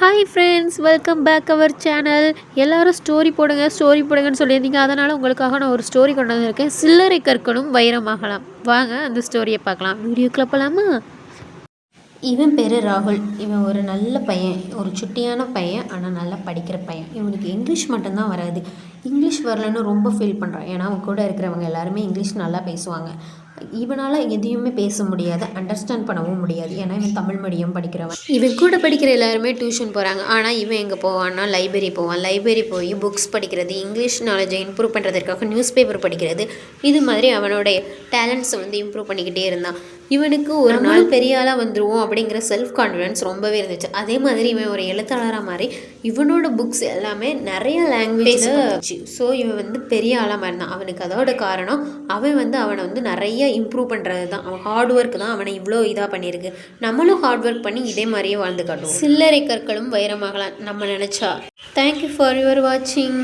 Hi friends welcome back our channel எல்லாரும் story போடுங்க story போடுங்கன்னு சொல்லியிருந்தீங்க. அதனால் உங்களுக்காக நான் ஒரு ஸ்டோரி கொண்டு வந்திருக்கேன். சில்லறை கற்கணும் வைரமாகலாம் வாங்க அந்த ஸ்டோரியை பார்க்கலாம். வீடியோக்குள்ள போகலாமா இவன் பேர் ராகுல். இவன் ஒரு நல்ல பையன். ஒரு சுட்டியான பையன் ஆனால் நல்லா படிக்கிற பையன். இவனுக்கு இங்கிலீஷ் மட்டும்தான் வராது. இங்கிலீஷ் வரலன்னு ரொம்ப ஃபீல் பண்ணுறான் ஏன்னா அவன் கூட இருக்கிறவங்க எல்லாருமே இங்கிலீஷ் நல்லா பேசுவாங்க. இவனால் எதையுமே பேச முடியாது அண்டர்ஸ்டாண்ட் பண்ணவும் முடியாது. ஏன்னா இவன் தமிழ் மீடியம் படிக்கிறவன். இவன் கூட படிக்கிற எல்லாருமே டியூஷன் போகிறாங்க ஆனால் இவன் எங்கே போவான்னா லைப்ரரி போவான். லைப்ரரி போய் புக்ஸ் படிக்கிறது இங்கிலீஷ் நாலேஜை இம்ப்ரூவ் பண்ணுறதுக்காக நியூஸ் பேப்பர் படிக்கிறது. இது மாதிரி அவனுடைய டேலண்ட்ஸை வந்து இம்ப்ரூவ் பண்ணிக்கிட்டே இருந்தான். இவனுக்கு ஒரு நாள் பெரிய ஆளாக வந்துருவோம் அப்படிங்கிற செல்ஃப் கான்ஃபிடன்ஸ் ரொம்பவே இருந்துச்சு. அதே மாதிரி இவன் ஒரு எழுத்தாளராக மாதிரி இவனோட புக்ஸ் எல்லாமே நிறைய லாங்குவேஜ் ஸோ இவன் வந்து பெரிய ஆளாக இருந்தான் அவனுக்கு அதோட காரணம் அவன் வந்து அவனை வந்து நிறைய இம்ப்ரூவ் பண்ணுறது தான் அவன் ஹார்ட் ஒர்க் தான் அவனை இவ்வளோ இதாக பண்ணியிருக்கு. நம்மளும் ஹார்ட் ஒர்க் பண்ணி இதே மாதிரியே வாழ்ந்து காட்டுவோம். சில்லறை கற்களும் வைரமாகலாம் நம்ம நினச்சா. தேங்க்யூ ஃபார் யுவர் வாட்சிங்